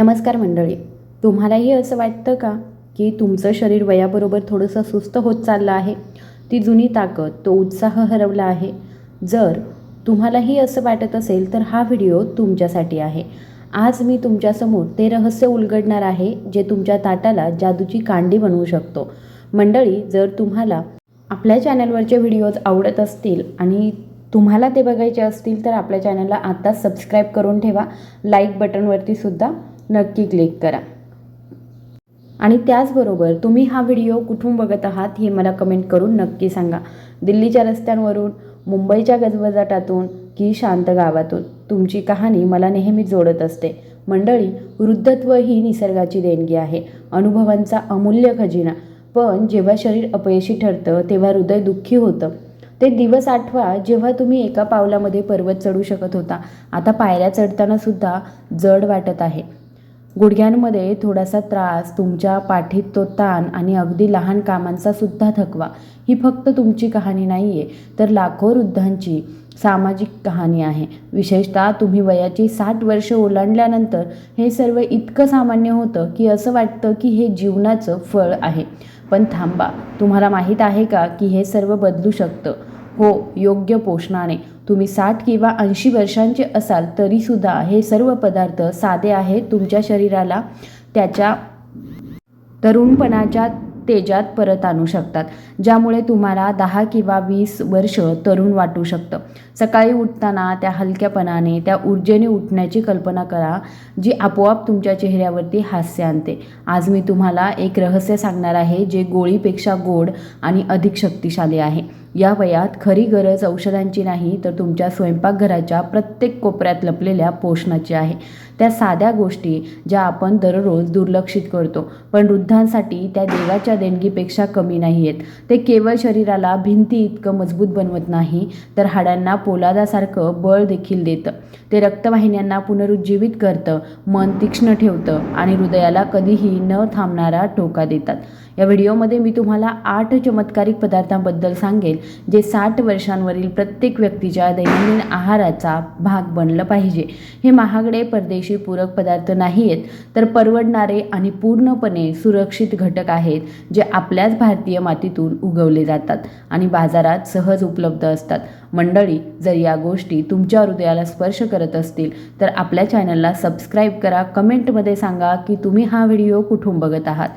नमस्कार मंडळी. तुम्हालाही असं वाटतं का की तुमचं शरीर वयाबरोबर थोडंसं सुस्त होत चाललं आहे? ती जुनी ताकद तो उत्साह हरवला आहे. जर तुम्हालाही असं वाटत असेल तर हा व्हिडिओ तुमच्यासाठी आहे. आज मी तुमच्यासमोर ते रहस्य उलगडणार आहे जे तुमच्या ताटाला जादूची कांडी बनवू शकतो. मंडळी जर तुम्हाला आपल्या चॅनलवरचे व्हिडिओज आवडत असतील आणि तुम्हाला ते बघायचे असतील तर आपल्या चॅनलला आत्ताच सबस्क्राईब करून ठेवा. लाईक बटनवरती सुद्धा नक्की क्लिक करा. आणि त्याचबरोबर तुम्ही हा व्हिडिओ कुठून बघत आहात हे मला कमेंट करून नक्की सांगा. दिल्लीच्या रस्त्यांवरून मुंबईच्या गजबजाटातून की शांत गावातून? तुमची कहाणी मला नेहमी जोडत असते. मंडळी वृद्धत्व ही निसर्गाची देणगी आहे. अनुभवांचा अमूल्य खजिना. पण जेव्हा शरीर अपयशी ठरतं तेव्हा हृदय दुःखी होतं. ते दिवस आठवा जेव्हा तुम्ही एका पावलामध्ये पर्वत चढू शकत होता. आता पायऱ्या चढताना सुद्धा जड वाटत आहे. गुडघ्यांमध्ये थोडासा त्रास तुमच्या पाठीत तो ताण आणि अगदी लहान कामांचा सुद्धा थकवा ही फक्त तुमची कहाणी नाही आहे तर लाखो वृद्धांची सामाजिक कहाणी आहे. विशेषतः तुम्ही वयाची साठ वर्ष ओलांडल्यानंतर हे सर्व इतकं सामान्य होतं की असं वाटतं की हे जीवनाचं फळ आहे. पण थांबा तुम्हाला माहीत आहे का की हे सर्व बदलू शकतं? हो योग्य पोषणाने. तुम्ही साठ किंवा ऐंशी वर्षांचे असाल तरीसुद्धा हे सर्व पदार्थ साधे आहेत तुमच्या शरीराला. त्याच्या तरुणपणाच्या तेजात परत आणू शकतात ज्यामुळे तुम्हाला दहा किंवा वीस वर्ष तरुण वाटू शकतं. सकाळी उठताना त्या हलक्यापणाने त्या ऊर्जेने उठण्याची कल्पना करा जी आपोआप तुमच्या चेहऱ्यावरती हास्य आणते. आज मी तुम्हाला एक रहस्य सांगणार आहे जे गोळीपेक्षा गोड आणि अधिक शक्तिशाली आहे. या वयात खरी गरज औषधांची नाही तर तुमच्या स्वयंपाकघराच्या प्रत्येक कोपऱ्यात लपलेल्या पोषणाची आहे. त्या साध्या गोष्टी ज्या आपण दररोज दुर्लक्षित करतो पण वृद्धांसाठी त्या देवाच्या देणगीपेक्षा कमी नाही आहेत ते केवळ शरीराला भिंती इतकं मजबूत बनवत नाही तर हाडांना पोलादासारखं बळ देखील देतं. ते रक्तवाहिन्यांना पुनरुज्जीवित करतं मन तीक्ष्ण ठेवतं आणि हृदयाला कधीही न थांबणारा टोका देतात. या व्हिडिओमध्ये मी तुम्हाला आठ चमत्कारिक पदार्थांबद्दल सांगेल जे साठ वर्षांवरील प्रत्येक व्यक्तीच्या दैनंदिन आहाराचा भाग बनलं पाहिजे. हे महागडे परदेशी पूरक पदार्थ नाही आहेत तर परवडणारे आणि पूर्णपणे सुरक्षित घटक आहेत जे आपल्याच भारतीय मातीतून उगवले जातात आणि बाजारात सहज उपलब्ध असतात. मंडळी जर या गोष्टी तुमच्या हृदयाला स्पर्श करत असतील तर आपल्या चॅनलला सबस्क्राईब करा कमेंटमध्ये सांगा की तुम्ही हा व्हिडिओ कुठून बघत आहात?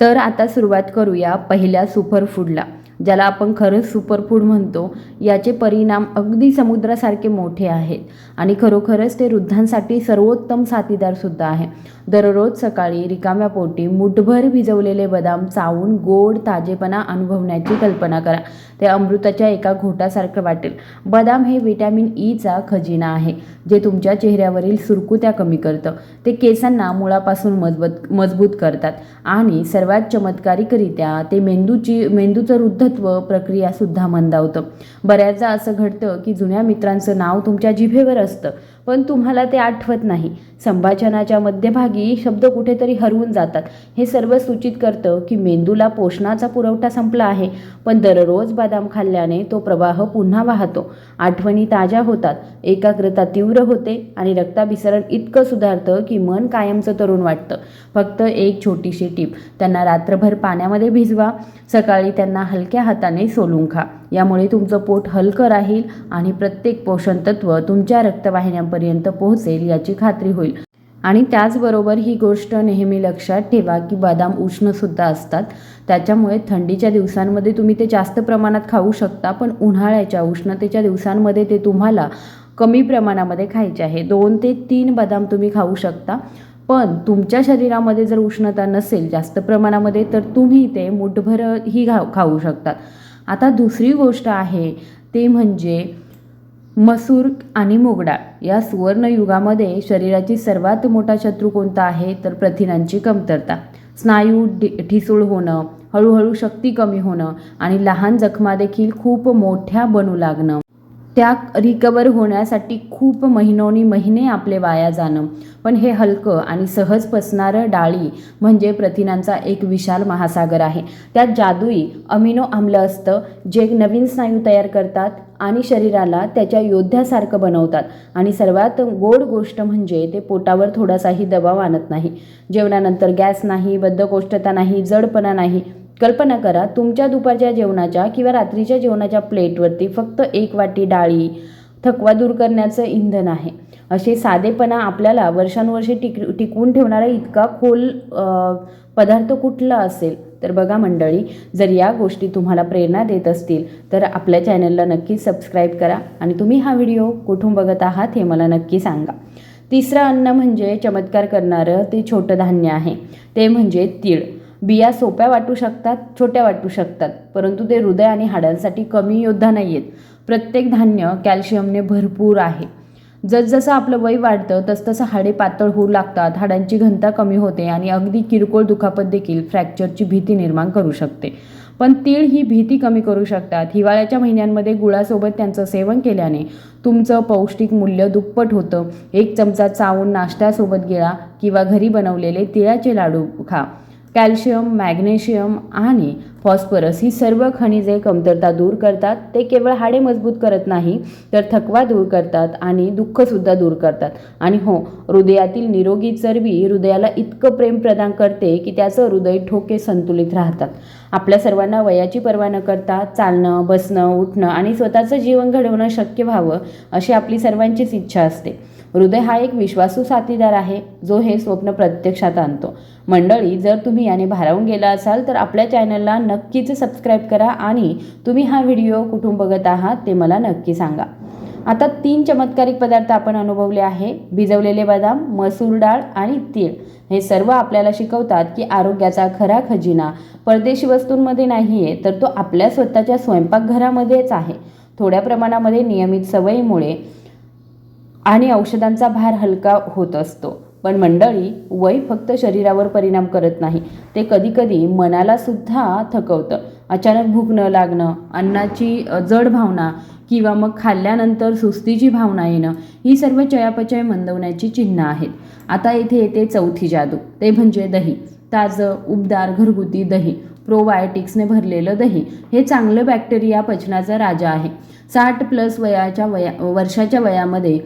तर आता सुरुवात करूया पहिल्या सुपरफूडला ज्याला आपण खरंच सुपरफूड म्हणतो याचे परिणाम अगदी समुद्रासारखे मोठे आहेत. आणि खरोखरच ते वृद्धांसाठी सर्वोत्तम साथीदारसुद्धा आहे. दररोज सकाळी रिकाम्या पोटी मुठभर भिजवलेले बदाम चावून गोड ताजेपणा अनुभवण्याची कल्पना करा. ते अमृताच्या एका घोटासारखं वाटेल. बदाम हे विटॅमिन ईचा e खजिना आहे जे तुमच्या चेहऱ्यावरील सुरकुत्या कमी करतं. ते केसांना मुळापासून मजबूत मजबूत करतात. आणि सर्वात चमत्कारिकरित्या ते मेंदूची मेंदूचं वृद्ध वृद्धत्व प्रक्रियासुद्धा मंदावतं. बऱ्याचदा असं घडतं की जुन्या मित्रांचं नाव तुमच्या जिभेवर असतं. पण तुम्हाला ते आठवत नाही. संभाषणाच्या मध्यभागी शब्द कुठेतरी हरवून जातात. हे सर्व सूचित करतं की मेंदूला पोषणाचा पुरवठा संपला आहे पण दररोज बदाम खाल्ल्याने तो प्रवाह पुन्हा वाहतो. आठवणी ताज्या होतात एकाग्रता तीव्र होते आणि रक्ताभिसरण इतकं सुधारतं की मन कायमचं तरुण वाटतं. फक्त एक छोटीशी टीप त्यांना रात्रभर पाण्यामध्ये भिजवा सकाळी त्यांना हलक्या हाताने सोलून खा. यामुळे तुमचं पोट हलकं राहील आणि प्रत्येक पोषण तत्व तुमच्या रक्तवाहिन्यांपर्यंत पोहोचेल याची खात्री होईल. आणि त्याचबरोबर ही गोष्ट नेहमी लक्षात ठेवा की बदाम उष्णसुद्धा असतात. त्याच्यामुळे थंडीच्या दिवसांमध्ये तुम्ही ते जास्त प्रमाणात खाऊ शकता पण उन्हाळ्याच्या उष्णतेच्या दिवसांमध्ये ते तुम्हाला कमी प्रमाणामध्ये खायचे आहे. दोन ते तीन बदाम तुम्ही खाऊ शकता. पण तुमच्या शरीरामध्ये जर उष्णता नसेल जास्त प्रमाणामध्ये तर तुम्ही ते मुठभरही घा खाऊ शकतात आता दुसरी गोष्ट आहे ते म्हणजे मसूर आणि मोगडा या सुवर्णयुगामध्ये शरीराची सर्वात मोठा शत्रू कोणता आहे? तर प्रथिनांची कमतरता. स्नायू डि ठिसूळ होणं हळूहळू शक्ती कमी होणं आणि लहान जखमा देखील खूप मोठ्या बनू लागणं. त्या रिकवर होण्यासाठी खूप महिनोनी महिने आपले वाया जाणं. पण हे हलकं आणि सहज पसणारं डाळी म्हणजे प्रथिनांचा एक विशाल महासागर आहे. त्यात जादुई अमिनो आम्ल असतं जे नवीन स्नायू तयार करतात आणि शरीराला त्याच्या योद्ध्यासारखं बनवतात. आणि सर्वात गोड गोष्ट म्हणजे ते पोटावर थोडासाही दबाव आणत नाही. जेवणानंतर गॅस नाही बद्धकोष्ठता नाही जडपणा नाही. कल्पना करा तुमच्या दुपारच्या जेवणाच्या किंवा रात्रीच्या जेवणाच्या प्लेटवरती फक्त एक वाटी डाळी थकवा दूर करण्याचं इंधन आहे. असे साधेपणा आपल्याला वर्षानुवर्षे टिक टिकवून ठेवणारा इतका खोल पदार्थ कुठला असेल? तर बघा मंडळी जर या गोष्टी तुम्हाला प्रेरणा देत असतील तर आपल्या चॅनलला नक्की सबस्क्राईब करा आणि तुम्ही हा व्हिडिओ कुठून बघत आहात हे मला नक्की सांगा. तिसरं अन्न म्हणजे चमत्कार करणारं ते छोटं धान्य आहे. ते म्हणजे तीळ. बिया सोप्या वाटू शकतात छोट्या वाटू शकतात परंतु ते हृदय आणि हाडांसाठी कमी योद्धा नाही आहेत प्रत्येक धान्य कॅल्शियमने भरपूर आहे. जसजसं आपलं वय वाढतं तसतसं हाडे पातळ होऊ लागतात हाडांची घनता कमी होते आणि अगदी किरकोळ दुखापत देखील फ्रॅक्चरची भीती निर्माण करू शकते. पण तीळ ही भीती कमी करू शकतात. हिवाळ्याच्या महिन्यांमध्ये गुळासोबत त्यांचं सेवन केल्याने तुमचं पौष्टिक मूल्य दुप्पट होतं. एक चमचा चावून नाश्त्यासोबत गिळा किंवा घरी बनवलेले तिळाचे लाडू खा. कॅल्शियम मॅग्नेशियम आणि फॉस्फरस ही सर्व खनिजे कमतरता दूर करतात. ते केवळ हाडे मजबूत करत नाही तर थकवा दूर करतात आणि दुःखसुद्धा दूर करतात. आणि हो हृदयातील निरोगी चरबी हृदयाला इतकं प्रेम प्रदान करते की त्याचं हृदय ठोके संतुलित राहतात. आपल्या सर्वांना वयाची पर्वा न करता चालणं बसणं उठणं आणि स्वतःचं जीवन घडवणं शक्य व्हावं अशी आपली सर्वांचीच इच्छा असते. हृदय हा एक विश्वासू साथीदार आहे जो हे स्वप्न प्रत्यक्षात आणतो. मंडळी जर तुम्ही याने भारावून गेला असाल तर आपल्या चॅनलला नक्कीच सबस्क्राईब करा आणि तुम्ही हा व्हिडिओ कुठून बघत आहात ते मला नक्की सांगा. आता तीन चमत्कारिक पदार्थ आपण अनुभवले आहे. भिजवलेले बदाम मसूर डाळ आणि तीळ. हे सर्व आपल्याला शिकवतात की आरोग्याचा खरा खजिना परदेशी वस्तूंमध्ये नाही आहे तर तो आपल्या स्वतःच्या स्वयंपाकघरामध्येच आहे. थोड्या प्रमाणामध्ये नियमित सवयीमुळे आणि औषधांचा भार हलका होत असतो. पण मंडळी वय फक्त शरीरावर परिणाम करत नाही. ते कधीकधी मनाला सुद्धा थकवतं. अचानक भूक न लागणं अन्नाची जड भावना किंवा मग खाल्ल्यानंतर सुस्तीची भावना येणं ही सर्व चयापचय मंदवण्याची चिन्ह आहेत. आता इथे येते चौथी जादू. ते म्हणजे दही. ताजं उबदार घरगुती दही. प्रोबायोटिक्सने भरलेलं दही. हे चांगलं बॅक्टेरिया पचनाचा राजा आहे. साठ प्लस वयाच्या वया वर्षाच्या वयामध्ये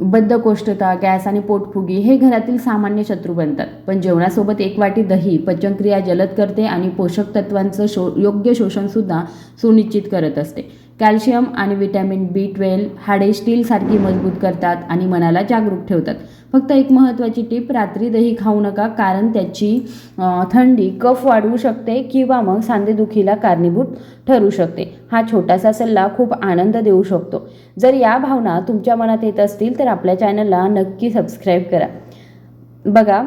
बद्धकोष्ठता गॅस आणि पोटफुगी हे घरातील सामान्य शत्रू बनतात. पण जेवणासोबत एक वाटी दही पचनक्रिया जलद करते आणि पोषक तत्वांचं शो योग्य शोषणसुद्धा सुनिश्चित करत असते. कॅल्शियम आणि विटॅमिन बी ट्वेल्व हाडे स्टीलसारखी मजबूत करतात आणि मनाला जागरूक ठेवतात. फक्त एक महत्त्वाची टीप रात्री दही खाऊ नका कारण त्याची थंडी कफ वाढवू शकते किंवा मग सांधेदुखीला कारणीभूत ठरू शकते. हा छोटासा सल्ला खूप आनंद देऊ शकतो. जर या भावना तुमच्या मनात येत असतील तर आपल्या चॅनलला नक्की सबस्क्राईब करा. बघा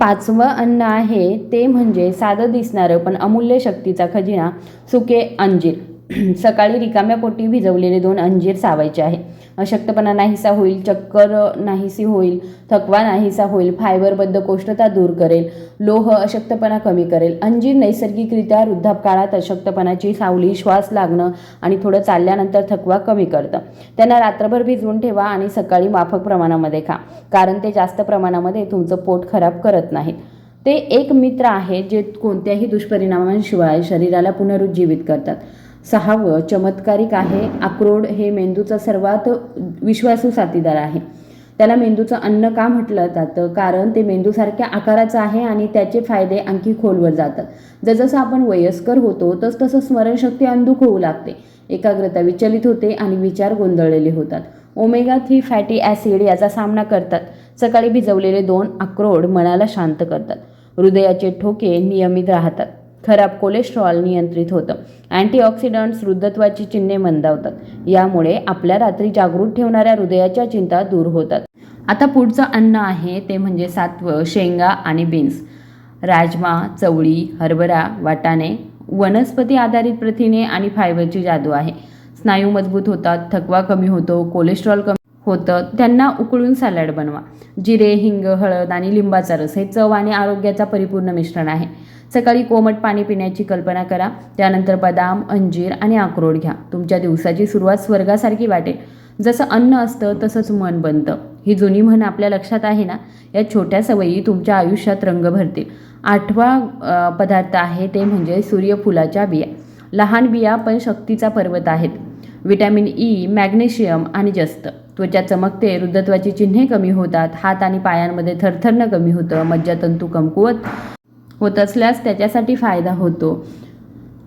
पाचवं अन्न आहे ते म्हणजे साधं दिसणारं पण अमूल्य शक्तीचा खजिना सुके अंजीर. सकाळी रिकाम्या पोटी भिजवलेले दोन अंजीर चावायचे आहे. अशक्तपणा नाहीसा होईल चक्कर नाहीसी होईल थकवा नाहीसा होईल फायबरबद्ध कोष्ठता दूर करेल लोह अशक्तपणा कमी करेल. अंजीर नैसर्गिकरित्या वृद्धापकाळात अशक्तपणाची सावली श्वास लागणं आणि थोडं चालल्यानंतर थकवा कमी करतं. त्यांना रात्रभर भिजवून ठेवा आणि सकाळी माफक प्रमाणामध्ये खा कारण ते जास्त प्रमाणामध्ये तुमचं पोट खराब करत नाहीत. ते एक मित्र आहे जे कोणत्याही दुष्परिणामांशिवाय शरीराला पुनरुज्जीवित करतात. सहावं चमत्कारिक आहे. अक्रोड हे मेंदूचा सर्वात विश्वासू साथीदार आहे. त्याला मेंदूचं अन्न का म्हटलं जातं? कारण ते मेंदूसारख्या आकाराचं आहे आणि त्याचे फायदे आणखी खोलवर जातात. जसजसं आपण वयस्कर होतो तस तसं स्मरणशक्ती अंधुक होऊ लागते. एकाग्रता विचलित होते आणि विचार गोंधळलेले होतात. ओमेगा थ्री फॅटी ॲसिड याचा सामना करतात. सकाळी भिजवलेले दोन अक्रोड मनाला शांत करतात. हृदयाचे ठोके नियमित राहतात. खराब कोलेस्ट्रॉल नियंत्रित होतं. अँटीऑक्सिडंट्स वृद्धत्वाची चिन्हे मंदावतात. यामुळे आपल्या रात्री जागृत ठेवणाऱ्या हृदयाच्या चिंता दूर होतात. आता पुढचं अन्न आहे ते म्हणजे सातवं शेंगा आणि बीन्स. राजमा चवळी हरभरा वाटाणे वनस्पती आधारित प्रथिने आणि फायबरची जादू आहे. स्नायू मजबूत होतात थकवा कमी होतो कोलेस्ट्रॉल कमी होतं त्यांना उकळून सॅलड बनवा. जिरे हिंग हळद आणि लिंबाचा रस हे चव आणि आरोग्याचा परिपूर्ण मिश्रण आहे. सकाळी कोमट पाणी पिण्याची कल्पना करा. त्यानंतर बदाम अंजीर आणि अक्रोड घ्या. तुमच्या दिवसाची सुरुवात स्वर्गासारखी वाटेल. जसं अन्न असतं तसंच मन बनतं. ही जुनी म्हण आपल्या लक्षात आहे ना? या छोट्या सवयी तुमच्या आयुष्यात रंग भरतील. आठवा पदार्थ आहे ते म्हणजे सूर्यफुलाच्या बिया. लहान बिया पण शक्तीचा पर्वत आहेत. विटॅमिन ई मॅग्नेशियम आणि जस्त. त्वचा चमकते वृद्धत्वाची चिन्हे कमी होतात हात आणि पायांमध्ये थरथरणं कमी होतं मज्जातंतू कमकुवत होत असल्यास त्याच्यासाठी फायदा होतो.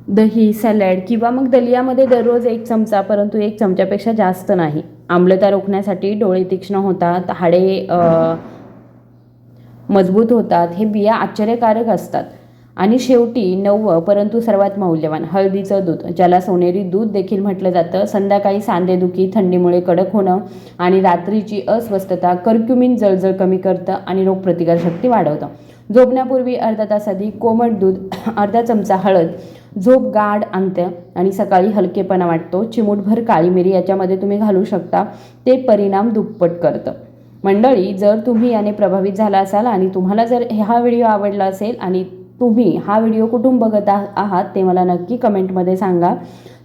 दही सॅलड किंवा मग दलियामध्ये दररोज एक चमचा परंतु एक चमच्यापेक्षा जास्त नाही. आम्लता रोखण्यासाठी डोळे तीक्ष्ण होतात हाडे मजबूत होतात हे बिया आश्चर्यकारक असतात. आणि शेवटी नववं परंतु सर्वात मौल्यवान हळदीचं दूध ज्याला सोनेरी दूध देखील म्हटलं जातं. संध्याकाळी सांधेदुखी थंडीमुळे कडक होणं आणि रात्रीची अस्वस्थता कर्क्युमिन जळजळ कमी करतं आणि रोगप्रतिकारशक्ती वाढवतं. झोपण्यापूर्वी अर्धा तास आधी कोमट दूध अर्धा चमचा हळद झोप गाढ आणतं आणि सकाळी हलकेपणा वाटतो. चिमूटभर काळी मिरी याच्यामध्ये तुम्ही घालू शकता. ते परिणाम दुप्पट करतं. मंडळी जर तुम्ही याने प्रभावित झाला असाल आणि तुम्हाला जर हा व्हिडिओ आवडला असेल आणि तुम्ही हा व्हिडिओ कुठून बघत आहात ते मला नक्की कमेंटमध्ये सांगा.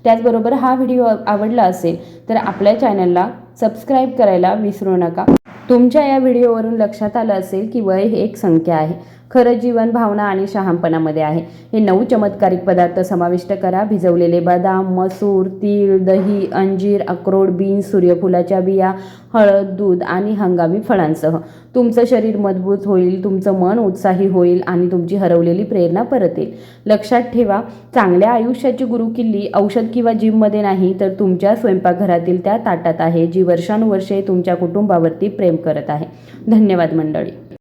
त्याचबरोबर हा व्हिडिओ आवडला असेल तर आपल्या चॅनलला सबस्क्राईब करायला विसरू नका. तुमच्या या व्हिडिओवरून लक्षात आलं असेल की वय हे एक संख्या आहे. खरं जीवन भावना आणि शहाणपणामध्ये आहे. हे नऊ चमत्कारिक पदार्थ समाविष्ट करा. भिजवलेले बदाम मसूर तीळ दही अंजीर अक्रोड बीन्स सूर्यफुलाच्या बिया हळद दूध आणि हंगामी फळांसह. तुमचं शरीर मजबूत होईल तुमचं मन उत्साही होईल आणि तुमची हरवलेली प्रेरणा परत येईल लक्षात ठेवा चांगल्या आयुष्याची गुरुकिल्ली औषध किंवा जिममध्ये नाही तर तुमच्या स्वयंपाकघरातील त्या ताटात आहे जी वर्षानुवर्षे तुमच्या कुटुंबावरती प्रेम करत आहे. धन्यवाद मंडळी.